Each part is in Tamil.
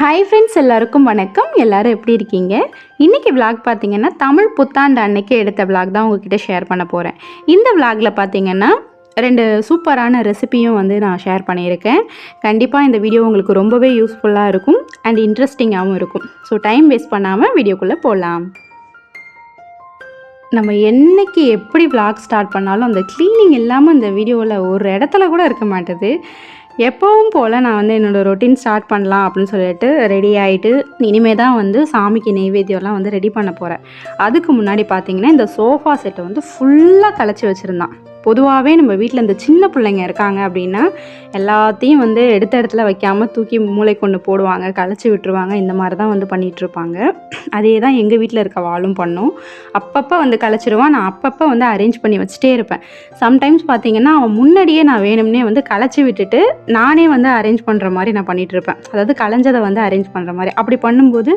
ஹாய் ஃப்ரெண்ட்ஸ் எல்லாருக்கும் வணக்கம். எல்லோரும் எப்படி இருக்கீங்க? இன்றைக்கி விலாக் பார்த்தீங்கன்னா தமிழ் புத்தாண்டு அன்னைக்கு எடுத்த விலாக் தான் உங்ககிட்ட ஷேர் பண்ண போகிறேன் இந்த விலாகில் பார்த்தீங்கன்னா ரெண்டு சூப்பரான ரெசிபியும் வந்து நான் ஷேர் பண்ணியிருக்கேன். கண்டிப்பாக இந்த வீடியோ உங்களுக்கு ரொம்பவே யூஸ்ஃபுல்லாக இருக்கும் அண்ட் இன்ட்ரெஸ்டிங்காகவும் இருக்கும். ஸோ டைம் வேஸ்ட் பண்ணாமல் வீடியோக்குள்ளே போகலாம் நம்ம என்னைக்கு எப்படி vlog ஸ்டார்ட் பண்ணாலும் அந்த க்ளீனிங் இல்லாமல் இந்த வீடியோவில் ஒரு இடத்துல கூட இருக்க மாட்டேது. எப்போவும் போல் நான் வந்து என்னோடய ரொட்டீன் ஸ்டார்ட் பண்ணலாம் அப்படின்னு சொல்லிட்டு ரெடி ஆகிட்டு இனிமே தான் வந்து சாமிக்கு நெய்வேத்தியம்லாம் வந்து ரெடி பண்ண போகிறேன் அதுக்கு முன்னாடி பார்த்தீங்கன்னா இந்த சோஃபா செட்டை வந்து ஃபுல்லாக கலைச்சி வச்சுருந்தான். பொதுவாகவே நம்ம வீட்டில் இந்த சின்ன பிள்ளைங்க இருக்காங்க அப்படின்னா எல்லாத்தையும் வந்து எடுத்த இடத்துல வைக்காமல் தூக்கி மூளை கொண்டு போடுவாங்க களைச்சி விட்டுருவாங்க. இந்த மாதிரி தான் வந்து பண்ணிகிட்ருப்பாங்க அதே தான் எங்கள் வீட்டில் இருக்க வாளும் பண்ணும். அப்பப்போ வந்து கலைச்சிருவான் நான் அப்பப்போ வந்து அரேஞ்ச் பண்ணி வச்சுட்டே இருப்பேன். சம்டைம்ஸ் பார்த்தீங்கன்னா அவன் முன்னாடியே நான் வேணும்னே வந்து கலைச்சி விட்டுட்டு நானே வந்து அரேஞ்ச் பண்ணுற மாதிரி நான் பண்ணிகிட்ருப்பேன் இருப்பேன். அதாவது கலைஞ்சதை வந்து அரேஞ்ச் பண்ணுற மாதிரி. அப்படி பண்ணும்போது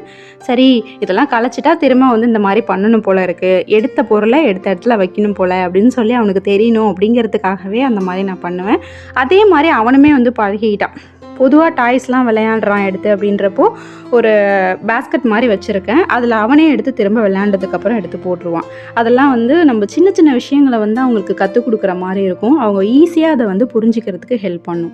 சரி இதெல்லாம் கலைச்சிட்டா திரும்ப வந்து இந்த மாதிரி பண்ணணும் போல இருக்குது எடுத்த பொருளை எடுத்த இடத்துல வைக்கணும் போல அப்படின்னு சொல்லி அவனுக்கு தெரியும். தெரியணும் அப்படிங்கிறதுக்காகவே அந்த மாதிரி நான் பண்ணுவேன். அதே மாதிரி அவனுமே வந்து பழகிட்டான் பொதுவாக டாய்ஸ்லாம் விளையாடுறான் எடுத்து அப்படின்றப்போ ஒரு பேஸ்கெட் மாதிரி வச்சுருக்கேன். அதில் அவனே எடுத்து திரும்ப விளையாண்டதுக்கப்புறம் எடுத்து போட்டுருவான். அதெல்லாம் வந்து நம்ம சின்ன சின்ன விஷயங்களை வந்து அவங்களுக்கு கற்றுக் கொடுக்குற மாதிரி இருக்கும். அவங்க ஈஸியாக அதை வந்து புரிஞ்சுக்கிறதுக்கு ஹெல்ப் பண்ணும்.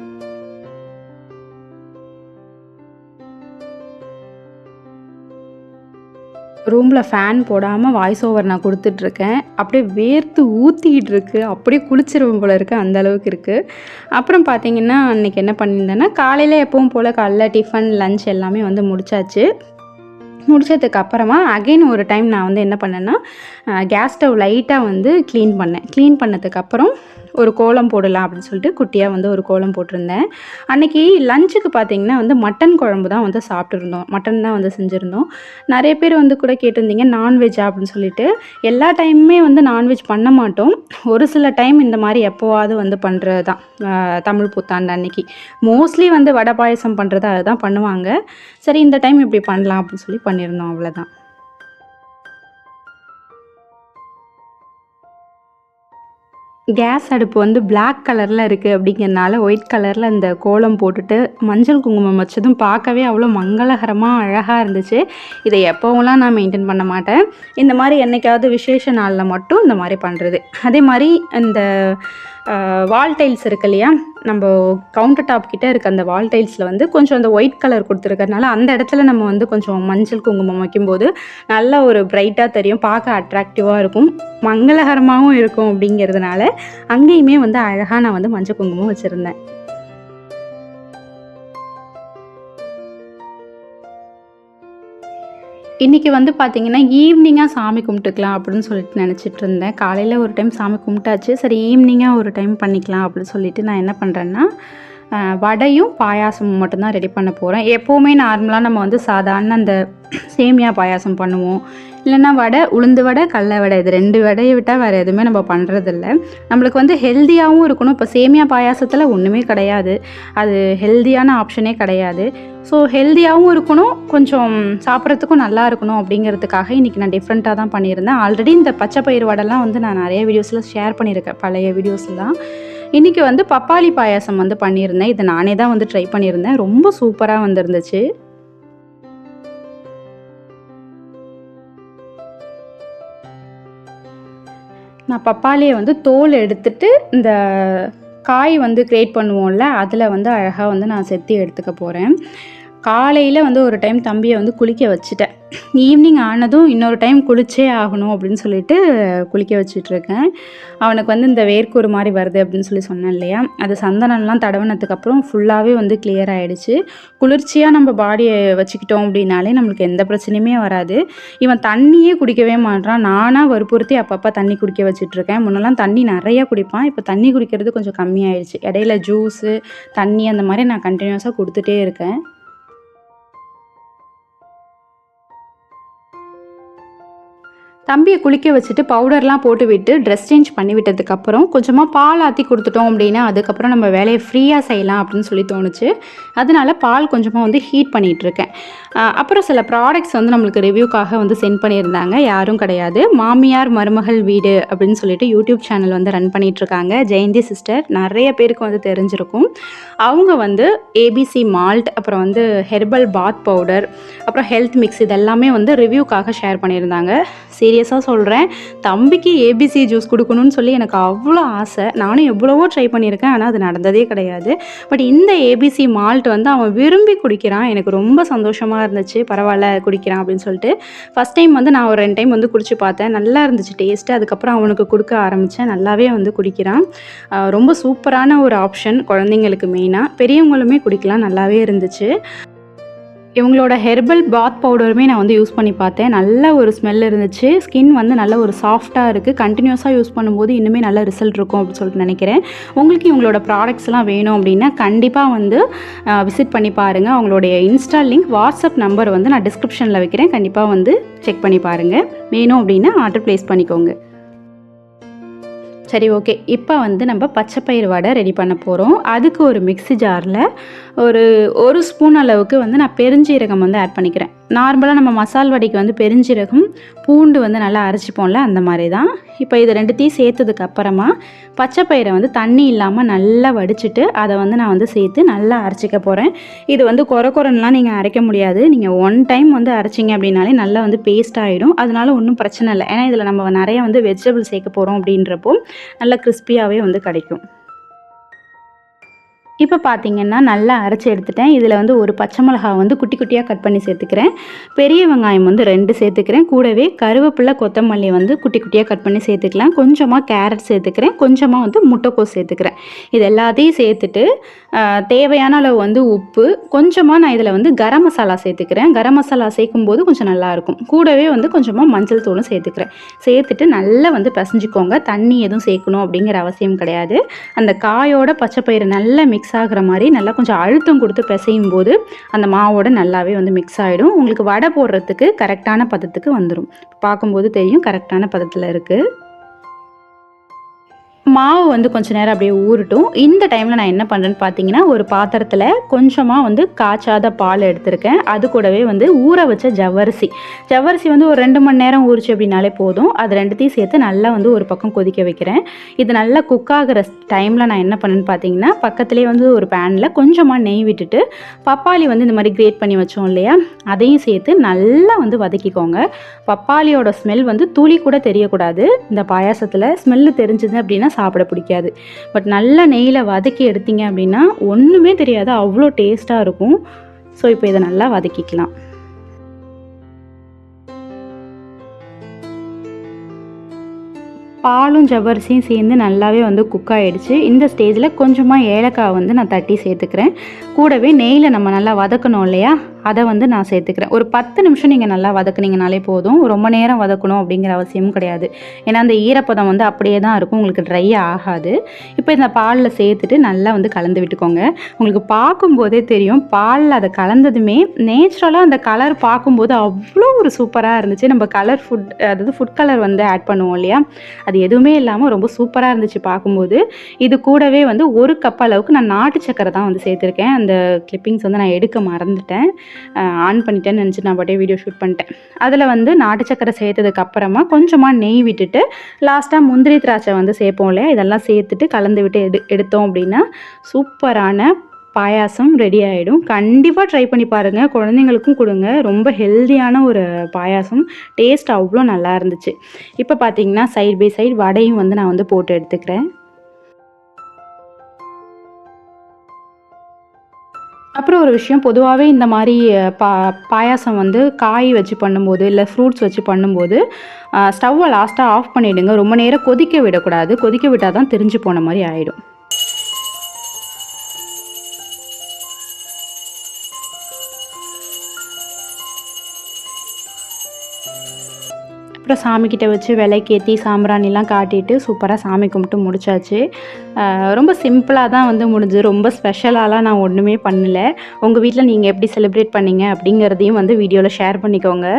ரூமில் ஃபேன் போடாமல் வாய்ஸ் ஓவர் நான் கொடுத்துட்ருக்கேன். அப்படியே வேர்த்து ஊற்றிக்கிட்டு இருக்கு அப்படியே குளிச்சிருவோம் போல இருக்குது அந்த அளவுக்கு இருக்குது அப்புறம் பார்த்தீங்கன்னா அன்றைக்கி என்ன பண்ணியிருந்தேன்னா காலையில் எப்பவும் போல் காலைல டிஃபன் லஞ்ச் எல்லாமே வந்து முடிச்சாச்சு. முடிச்சதுக்கு அப்புறமா அகைன் ஒரு டைம் நான் வந்து என்ன பண்ணேன்னா கேஸ் ஸ்டவ் லைட்டாக வந்து க்ளீன் பண்ணேன். க்ளீன் பண்ணதுக்கப்புறம் ஒரு கோலம் போடலாம் அப்படின்னு சொல்லிட்டு குட்டியாக வந்து ஒரு கோலம் போட்டிருந்தேன். அன்னைக்கு லஞ்சுக்கு பார்த்தீங்கன்னா வந்து மட்டன் குழம்பு தான் வந்து சாப்பிட்டுருந்தோம். மட்டன் தான் வந்து செஞ்சுருந்தோம். நிறைய பேர் வந்து கூட கேட்டிருந்தீங்க நான்வெஜ் அப்படின்னு சொல்லிட்டு. எல்லா டைமுமே வந்து நான்வெஜ் பண்ண மாட்டோம். ஒரு சில டைம் இந்த மாதிரி எப்போவாவது வந்து பண்ணுறது தான் தமிழ் புத்தாண்டு அன்னைக்கு. மோஸ்ட்லி வந்து வடை பாயசம் பண்ணுறது அதுதான் பண்ணுவாங்க. சரி இந்த டைம் இப்படி பண்ணலாம் அப்படின்னு சொல்லி பண்ணியிருந்தோம் அவ்வளோதான் கேஸ் அடுப்பு வந்து பிளாக் கலரில் இருக்குது அப்படிங்கிறனால ஒயிட் கலரில் இந்த கோலம் போட்டுட்டு மஞ்சள் குங்குமம் வச்சதும் பார்க்கவே அவ்வளோ மங்களகரமாக அழகாக இருந்துச்சு. இதை எப்போவெல்லாம் நான் மெயின்டைன் பண்ண மாட்டேன். இந்த மாதிரி என்றைக்காவது விசேஷ நாளில் மட்டும் இந்த மாதிரி பண்ணுறது அதே மாதிரி இந்த வால் டைல்ஸ் இருக்கு இல்லையா? நம்ம கவுண்டர் டாப் கிட்டே இருக்க அந்த வால் டைல்ஸில் வந்து கொஞ்சம் அந்த ஒயிட் கலர் கொடுத்துருக்கறனால அந்த இடத்துல நம்ம வந்து கொஞ்சம் மஞ்சள் குங்குமம் வைக்கும்போது நல்ல ஒரு பிரைட்டாக தெரியும். பார்க்க அட்ராக்டிவாக இருக்கும். மங்களகரமாகவும் இருக்கும் அப்படிங்கிறதுனால அங்கேயுமே வந்து அழகாக நான் வந்து மஞ்சள் குங்குமம் வச்சுருந்தேன். இன்றைக்கி வந்து பார்த்திங்கன்னா ஈவினிங்காக சாமி கும்பிட்டுக்கலாம் அப்படின்னு சொல்லிட்டு நினச்சிட்டு இருந்தேன். காலையில் ஒரு டைம் சாமி கும்பிட்டாச்சு. சரி ஈவினிங்காக ஒரு டைம் பண்ணிக்கலாம் அப்படின்னு சொல்லிட்டு நான் என்ன பண்ணுறேன்னா அஹ், வடையும் பாயாசமும் மட்டும்தான் ரெடி பண்ண போகிறேன் எப்போவுமே நார்மலாக நம்ம வந்து சாதாரண அந்த சேமியா பாயாசம் பண்ணுவோம். இல்லைன்னா வடை உளுந்து வடை கடல வடை. இது ரெண்டு வடையை விட்டால் வேறு எதுவுமே நம்ம பண்ணுறதில்ல நம்மளுக்கு வந்து ஹெல்த்தியாகவும் இருக்கணும். இப்போ சேமியா பாயாசத்தில் ஒன்றுமே கிடையாது. அது ஹெல்த்தியான ஆப்ஷனே கிடையாது. ஸோ ஹெல்த்தியாகவும் இருக்கணும். கொஞ்சம் சாப்பிட்றதுக்கும் நல்லா இருக்கணும் அப்படிங்கிறதுக்காக இன்றைக்கி நான் டிஃப்ரெண்ட்டாக தான் பண்ணியிருந்தேன். ஆல்ரெடி இந்த பச்சை பயிர் வடைலாம் வந்து நான் நிறைய வீடியோஸில் ஷேர் பண்ணியிருக்கேன். பழைய வீடியோஸ்லாம் இன்றைக்கி வந்து பப்பாளி பாயாசம் வந்து பண்ணியிருந்தேன். இது நானே தான் வந்து ட்ரை பண்ணியிருந்தேன். ரொம்ப சூப்பராக வந்துருந்துச்சு. நான் பப்பாளியை வந்து தோல் எடுத்துட்டு இந்த காய் வந்து கிரியேட் பண்ணுவோம்ல அதில் வந்து அழகாக வந்து நான் செத்தி எடுத்துக்க போகிறேன் காலையில் வந்து ஒரு டைம் தம்பியை வந்து குளிக்க வச்சுட்டேன். ஈவினிங் ஆனதும் இன்னொரு டைம் குளிச்சே ஆகணும் அப்படின்னு சொல்லிட்டு குளிக்க வச்சிட்ருக்கேன் அவனுக்கு வந்து இந்த வேர்க்கூறு மாதிரி வருது அப்படின்னு சொல்லி சொன்னேன் இல்லையா? அது சந்தனம்லாம் தடவினதுக்கப்புறம் ஃபுல்லாகவே வந்து கிளியர் ஆகிடுச்சு குளிர்ச்சியாக நம்ம பாடியை வச்சுக்கிட்டோம் அப்படின்னாலே நம்மளுக்கு எந்த பிரச்சனையுமே வராது. இவன் தண்ணியே குடிக்கவே மாட்டான் நானாக வற்புறுத்தி அப்பப்போ தண்ணி குடிக்க வச்சிட்ருக்கேன் முன்னெல்லாம் தண்ணி நிறையா குடிப்பான். இப்போ தண்ணி குடிக்கிறது கொஞ்சம் கம்மியாயிடுச்சு. இடையில ஜூஸு தண்ணி அந்த மாதிரி நான் கண்டினியூஸாக கொடுத்துட்டே இருக்கேன். தம்பியை குளிக்க வச்சுட்டு பவுடர்லாம் போட்டு விட்டு ட்ரெஸ் சேஞ்ச் பண்ணி விட்டதுக்கப்புறம் கொஞ்சமாக பால் ஆற்றி கொடுத்துட்டோம் அப்படின்னா அதுக்கப்புறம் நம்ம வேலையை ஃப்ரீயாக செய்யலாம் அப்படின்னு சொல்லி தோணுச்சு. அதனால பால் கொஞ்சமாக வந்து ஹீட் பண்ணிகிட்ருக்கேன் அப்புறம் சில ப்ராடக்ட்ஸ் வந்து நம்மளுக்கு ரிவ்யூக்காக வந்து சென்ட் பண்ணியிருந்தாங்க. யாரும் கிடையாது. மாமியார் மருமகள் வீடு அப்படின்னு சொல்லிட்டு யூடியூப் சேனல் வந்து ரன் பண்ணிகிட்ருக்காங்க ஜெயந்தி சிஸ்டர் நிறைய பேருக்கு வந்து தெரிஞ்சிருக்கும். அவங்க வந்து ஏபிசி மால்ட் அப்புறம் வந்து ஹெர்பல் பாத் பவுடர் அப்புறம் ஹெல்த் மிக்ஸ் இதெல்லாமே வந்து ரிவ்யூக்காக ஷேர் பண்ணியிருந்தாங்க. சீரியஸாக சொல்கிறேன் தம்பிக்கு ஏபிசி ஜூஸ் கொடுக்கணும்னு சொல்லி எனக்கு அவ்வளோ ஆசை. நானும் எவ்வளவோ ட்ரை பண்ணியிருக்கேன் ஆனால் அது நடந்ததே கிடையாது. பட் இந்த ஏபிசி மால்ட் வந்து அவன் விரும்பி குடிக்கிறான். எனக்கு ரொம்ப சந்தோஷமாக இருந்துச்சு. பரவாயில்ல குடிக்கிறான் அப்படின்னு சொல்லிட்டு. ஃபஸ்ட் டைம் வந்து நான் ஒரு ரெண்டு டைம் வந்து குடிச்சு பார்த்தேன். நல்லா இருந்துச்சு டேஸ்ட்டு அதுக்கப்புறம் அவனுக்கு கொடுக்க ஆரம்பித்தேன் நல்லாவே வந்து குடிக்கிறான். ரொம்ப சூப்பரான ஒரு ஆப்ஷன் குழந்தைங்களுக்கு மெயினாக பெரியவங்களுமே குடிக்கலாம். நல்லாவே இருந்துச்சு. இவங்களோட ஹெர்பல் பாத் பவுடருமே நான் வந்து யூஸ் பண்ணி பார்த்தேன். நல்ல ஒரு ஸ்மெல் இருந்துச்சு. ஸ்கின் வந்து நல்ல ஒரு சாஃப்டாக இருக்குது கண்டினியூஸாக யூஸ் பண்ணும்போது இன்னுமே நல்ல ரிசல்ட் இருக்கும் அப்படின்னு சொல்லிட்டு நினைக்கிறேன். உங்களுக்கு இவங்களோட ப்ராடக்ட்ஸ்லாம் வேணும் அப்படின்னா கண்டிப்பாக வந்து விசிட் பண்ணி பாருங்கள் அவங்களுடைய இன்ஸ்டா லிங்க் வாட்ஸ்அப் நம்பர் வந்து நான் டிஸ்கிரிப்ஷனில் வைக்கிறேன். கண்டிப்பாக வந்து செக் பண்ணி பாருங்கள் வேணும் அப்படின்னா ஆர்டர் ப்ளேஸ் பண்ணிக்கோங்க. சரி ஓகே இப்போ வந்து நம்ம பச்சைப்பயிறு வடை ரெடி பண்ண போகிறோம் அதுக்கு ஒரு மிக்ஸி ஜாரில் ஒரு ஒரு ஸ்பூன் அளவுக்கு வந்து நான் பெருஞ்சீரகம் வந்து ஆட் பண்ணிக்கிறேன். நார்மலாக நம்ம மசால் வடைக்கு வந்து பெருஞ்சீரகம் பூண்டு வந்து நல்லா அரைச்சிப்போம்ல அந்த மாதிரி தான் இப்போ இது ரெண்டுத்தையும் சேர்த்ததுக்கு அப்புறமா பச்சைப்பயிரை வந்து தண்ணி இல்லாமல் நல்லா வடிச்சிட்டு அதை வந்து நான் வந்து சேர்த்து நல்லா அரைச்சிக்க போகிறேன் இது வந்து குறை குறைலாம் நீங்கள் அரைக்க முடியாது. நீங்கள் ஒன் டைம் வந்து அரைச்சிங்க அப்படின்னாலே நல்லா வந்து பேஸ்ட் ஆகிடும் அதனால ஒன்றும் பிரச்சனை இல்லை. ஏன்னா இதில் நம்ம நிறைய வந்து வெஜிடபிள் சேர்க்க போகிறோம் அப்படின்றப்போ நல்லா கிறிஸ்பியாகவே வந்து கிடைக்கும். இப்போ பார்த்தீங்கன்னா நல்லா அரைச்சி எடுத்துட்டேன். இதில் வந்து ஒரு பச்சை மிளகா வந்து குட்டி குட்டியாக கட் பண்ணி சேர்த்துக்கிறேன். பெரிய வெங்காயம் வந்து ரெண்டு சேர்த்துக்கிறேன். கூடவே கருவேப்பிலை கொத்தமல்லி வந்து குட்டி குட்டியாக கட் பண்ணி சேர்த்துக்கலாம். கொஞ்சமாக கேரட் சேர்த்துக்கிறேன். கொஞ்சமாக வந்து முட்டைக்கோஸ் சேர்த்துக்கிறேன். இது எல்லாத்தையும் சேர்த்துட்டு தேவையான அளவு வந்து உப்பு கொஞ்சமாக நான் இதில் வந்து கரம் மசாலா சேர்த்துக்கிறேன். கரம் மசாலா சேர்க்கும்போது கொஞ்சம் நல்லாயிருக்கும் கூடவே வந்து கொஞ்சமாக மஞ்சள் தூளும் சேர்த்துக்கிறேன். சேர்த்துட்டு நல்லா வந்து பிசைஞ்சுக்கோங்க. தண்ணி எதுவும் சேர்க்கணும் அப்படிங்கிற அவசியம் கிடையாது. அந்த காயோட பச்சை பயிறு நல்லா மிக்ஸ் ஆகுற மாதிரி நல்லா கொஞ்சம் அழுத்தம் கொடுத்து பிசையும் போது அந்த மாவோட நல்லாவே வந்து மிக்ஸ் ஆகிடும் உங்களுக்கு வடை போடுறதுக்கு கரெக்டான பதத்துக்கு வந்துடும் பார்க்கும்போது தெரியும் கரெக்டான பதத்தில் இருக்குது மாவு வந்து கொஞ்சம் நேரம் அப்படியே ஊறட்டும். இந்த டைமில் நான் என்ன பண்ணுறேன்னு பார்த்தீங்கன்னா ஒரு பாத்திரத்தில் கொஞ்சமாக வந்து காய்ச்சாத பால் எடுத்திருக்கேன். அது கூடவே வந்து ஊற வச்ச ஜவ்வரிசி. ஜவ்வரிசி வந்து ஒரு ரெண்டு மணி நேரம் ஊறிச்சு அப்படின்னாலே போதும். அது ரெண்டுத்தையும் சேர்த்து நல்லா வந்து ஒரு பக்கம் கொதிக்க வைக்கிறேன். இது நல்லா குக் ஆகிற டைமில் நான் என்ன பண்ணேன்னு பார்த்தீங்கன்னா பக்கத்துலேயே வந்து ஒரு பேனில் கொஞ்சமாக நெய் விட்டுட்டு பப்பாளி வந்து இந்த மாதிரி கிரேட் பண்ணி வச்சோம் இல்லையா? அதையும் சேர்த்து நல்லா வந்து வதக்கிக்கோங்க. பப்பாளியோட ஸ்மெல் வந்து துளி கூட தெரியக்கூடாது. இந்த பாயாசத்தில் ஸ்மெல்லு தெரிஞ்சுது அப்படின்னா சாப்பிட பிடிக்காது. பட் நல்லா நெய்யில் வதக்கி எடுத்தீங்க அப்படின்னா ஒன்றுமே தெரியாது. அவ்வளோ டேஸ்ட்டாக இருக்கும். ஸோ இப்போ இதை நல்லா வதக்கிக்கலாம். பாலும் ஜவ்வரிசியும் சேர்ந்து நல்லாவே வந்து குக் ஆகிடுச்சு இந்த ஸ்டேஜில் கொஞ்சமாக ஏலக்காய் வந்து நான் தட்டி சேர்த்துக்கிறேன். கூடவே நெய்யில் நம்ம நல்லா வதக்கணும் இல்லையா? அதை வந்து நான் சேர்த்துக்கிறேன். ஒரு பத்து நிமிஷம் நீங்கள் நல்லா வதக்குனீங்கனாலே போதும். ரொம்ப நேரம் வதக்கணும் அப்படிங்கிற அவசியமும் கிடையாது. ஏன்னா அந்த ஈரப்பதம் வந்து அப்படியே தான் இருக்கும். உங்களுக்கு ட்ரை ஆகாது. இப்போ இந்த பாலில் சேர்த்துட்டு நல்லா வந்து கலந்து விட்டுக்கோங்க. உங்களுக்கு பார்க்கும்போதே தெரியும். பாலில் அதை கலந்ததுமே நேச்சுரலாக அந்த கலர் பார்க்கும்போது அவ்வளோ ஒரு சூப்பராக இருந்துச்சு. நம்ம கலர் ஃபுட் அதாவது ஃபுட் கலர் வந்து ஆட் பண்ணுவோம் இல்லையா? அது எதுவுமே இல்லாமல் ரொம்ப சூப்பராக இருந்துச்சு பார்க்கும்போது. இது கூடவே வந்து ஒரு கப் அளவுக்கு நான் நாட்டு சக்கரை தான் வந்து சேர்த்துருக்கேன். அந்த கிளிப்பிங்ஸ் வந்து நான் எடுக்க மறந்துட்டேன். ஆன் பண்ணிட்டேன்னு நினச்சி நான் பாட்டே வீடியோ ஷூட் பண்ணிட்டேன். அதில் வந்து நாட்டு சக்கரை சேர்த்ததுக்கு அப்புறமா கொஞ்சமாக நெய் விட்டுட்டு லாஸ்ட்டாக முந்திரி திராட்சை வந்து சேர்ப்போம் இல்லையா? இதெல்லாம் சேர்த்துட்டு கலந்து விட்டு எடு எடுத்தோம் அப்படின்னா சூப்பரான பாயாசம் ரெடி ஆகிடும் கண்டிப்பாக ட்ரை பண்ணி பாருங்கள் குழந்தைங்களுக்கும் கொடுங்க. ரொம்ப ஹெல்த்தியான ஒரு பாயாசம். டேஸ்ட் அவ்வளோ நல்லா இருந்துச்சு. இப்போ பார்த்தீங்கன்னா சைடு பை சைடு வடையும் வந்து நான் வந்து போட்டு எடுத்துக்கிறேன். அப்புறம் ஒரு விஷயம் பொதுவாகவே இந்த மாதிரி பா பாயாசம் வந்து காய் வச்சு பண்ணும்போது இல்லை ஃப்ரூட்ஸ் வச்சு பண்ணும்போது ஸ்டவ்வை லாஸ்ட்டாக ஆஃப் பண்ணிவிடுங்க ரொம்ப நேரம் கொதிக்க விடக்கூடாது. கொதிக்க விட்டால் தான் தெரிஞ்சு போன மாதிரி ஆகிடும் அப்புறம் சாமிக்கிட்ட வச்சு விலைக்கேற்றி சாம்பிராணிலாம் காட்டிட்டு சூப்பராக சாமி கும்பிட்டு முடிச்சாச்சு. ரொம்ப சிம்பிளாக தான் வந்து முடிஞ்சு ரொம்ப ஸ்பெஷலாலாம் நான் ஒன்றுமே பண்ணலை. உங்கள் வீட்டில் நீங்கள் எப்படி செலிப்ரேட் பண்ணீங்க அப்படிங்கிறதையும் வந்து வீடியோவில் ஷேர் பண்ணிக்கோங்க.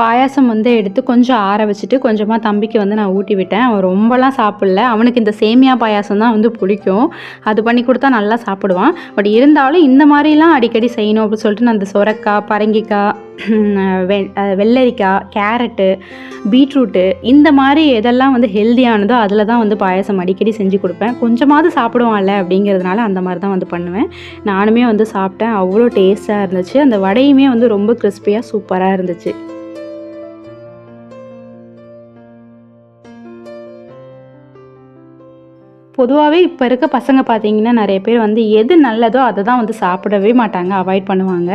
பாயாசம் வந்து எடுத்து கொஞ்சம் ஆற வச்சுட்டு கொஞ்சமாக தம்பிக்கு வந்து நான் ஊட்டி விட்டேன். அவன் ரொம்பலாம் சாப்பிடல. அவனுக்கு இந்த சேமியா பாயாசம் தான் வந்து பிடிக்கும். அது பண்ணி கொடுத்தா நல்லா சாப்பிடுவான். பட் இருந்தாலும் இந்த மாதிரிலாம் அடிக்கடி செய்யணும் அப்படின்னு சொல்லிட்டு நான் இந்த சொரக்காய் பரங்கிக்காய் வெ வெள்ளரிக்காய் கேரட்டு பீட்ரூட்டு இந்த மாதிரி எதெல்லாம் வந்து ஹெல்தியானதோ அதில் தான் வந்து பாயாசம் அடிக்கடி செஞ்சு கொடுப்பேன். கொஞ்சமாவது சாப்பிடுவான்ல அப்படிங்கிறதுனால அந்த மாதிரி தான் வந்து பண்ணுவேன். நானுமே வந்து சாப்பிட்டேன். அவ்வளோ டேஸ்ட்டாக இருந்துச்சு. அந்த வடையுமே வந்து ரொம்ப கிறிஸ்பியாக சூப்பராக இருந்துச்சு. பொதுவாகவே இப்போ இருக்க பசங்க பார்த்தீங்கன்னா நிறைய பேர் வந்து எது நல்லதோ அதை தான் வந்து சாப்பிடவே மாட்டாங்க அவாய்ட் பண்ணுவாங்க.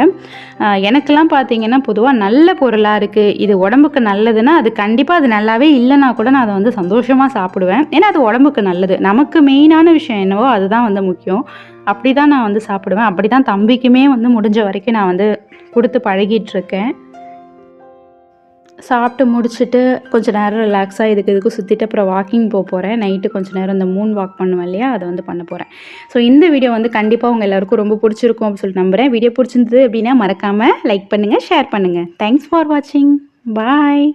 எனக்கெல்லாம் பார்த்தீங்கன்னா பொதுவாக நல்ல பொருளாக இருக்குது இது உடம்புக்கு நல்லதுன்னா அது கண்டிப்பாக அது நல்லாவே இல்லைன்னா கூட நான் அதை வந்து சந்தோஷமாக சாப்பிடுவேன். ஏன்னா அது உடம்புக்கு நல்லது. நமக்கு மெயினான விஷயம் என்னவோ அதுதான் வந்து முக்கியம். அப்படி தான் நான் வந்து சாப்பிடுவேன். அப்படி தான் தம்பிக்குமே வந்து முடிஞ்ச வரைக்கும் நான் வந்து கொடுத்து பழகிட்டு இருக்கேன். சாப்பிட்டு முடிச்சுட்டு கொஞ்சம் நேரம் ரிலாக்ஸாக இதுக்கு இதுக்கு சுற்றிட்டு அப்புறம் வாக்கிங் போக போகிறேன் நைட்டு கொஞ்சம் நேரம் இந்த மூன் வாக் பண்ணுவேன் இல்லையா? அதை வந்து பண்ண போகிறேன் ஸோ இந்த வீடியோ வந்து கண்டிப்பாக உங்கள் எல்லாருக்கும் ரொம்ப பிடிச்சிருக்கும் அப்படின்னு சொல்லிட்டு நம்புகிறேன் வீடியோ பிடிச்சிருந்தது அப்படின்னா மறக்காமல் லைக் பண்ணுங்கள் ஷேர் பண்ணுங்கள் தேங்க்ஸ் ஃபார் வாட்சிங் பாய்